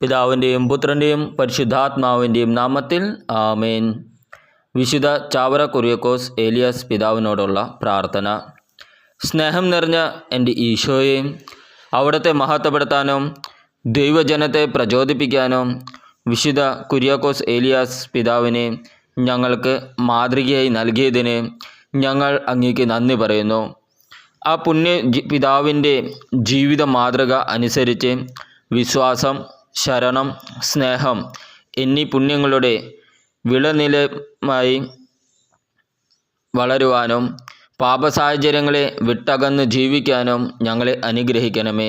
പിതാവിന്റെയും പുത്രന്റെയും പരിശുദ്ധാത്മാവിന്റെയും നാമത്തിൽ ആമേൻ. വിശുദ്ധ ചാവറ കുറിയക്കോസ് ഏലിയാസ് പിതാവിനോടുള്ള പ്രാർത്ഥന. സ്നേഹം നിറഞ്ഞ എന്റെ ഈശോയെ അവിടത്തെ മഹത്വപ്പെടുത്താനും ദൈവജനത്തെ പ്രചോദിപ്പിക്കാനും വിശുദ്ധ കുര്യാക്കോസ് ഏലിയാസ് പിതാവിനെ ഞങ്ങൾക്ക് മാതൃകയായി നൽകിയതിന് ഞങ്ങൾ അങ്ങേക്ക് നന്ദി പറയുന്നു. ആ പുണ്യ പിതാവിന്റെ ജീവിത മാതൃക അനുസരിച്ച് വിശ്വാസം ശരണം സ്നേഹം എന്നീ പുണ്യങ്ങളുടെ വിളനിലമായി വളരുവാനും പാപസാഹചര്യങ്ങളെ വിട്ടകന്ന് ജീവിക്കാനും ഞങ്ങളെ അനുഗ്രഹിക്കണമേ.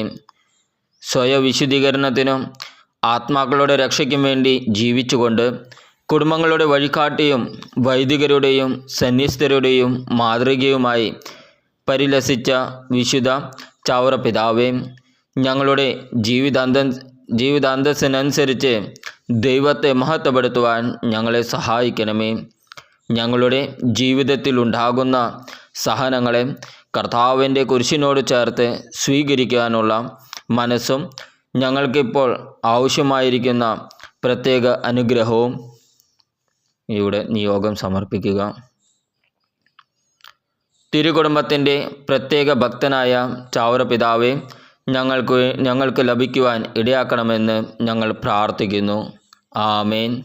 സ്വയവിശുദ്ധീകരണത്തിനും ആത്മാക്കളുടെ രക്ഷയ്ക്കും വേണ്ടി ജീവിച്ചുകൊണ്ട് കുടുംബങ്ങളുടെ വഴികാട്ടിയും വൈദികരുടെയും സന്യസ്തരുടെയും മാതൃകയുമായി പരിലസിച്ച വിശുദ്ധ ചാവറ പിതാവേ ഞങ്ങളുടെ ജീവിതാന്ത ജീവിതാന്തസ്സിനനുസരിച്ച് ദൈവത്തെ മഹത്വപ്പെടുത്തുവാൻ ഞങ്ങളെ സഹായിക്കണമേ. ഞങ്ങളുടെ ജീവിതത്തിൽ ഉണ്ടാകുന്ന സഹനങ്ങളെ കർത്താവിന്റെ കുരിശിനോട് ചേർത്ത് സ്വീകരിക്കാനുള്ള മനസ്സും ഞങ്ങൾക്കിപ്പോൾ ആവശ്യമായിരിക്കുന്ന പ്രത്യേക അനുഗ്രഹവും ഇവിടെ നിയോഗം സമർപ്പിക്കുക. തിരുകുടുംബത്തിന്റെ പ്രത്യേക ഭക്തനായ ചാവറ പിതാവെ ഞങ്ങൾക്ക് ഞങ്ങൾക്ക് ലഭിക്കുവാൻ ഇടയാക്കണമെന്ന് ഞങ്ങൾ പ്രാർത്ഥിക്കുന്നു. ആമേൻ.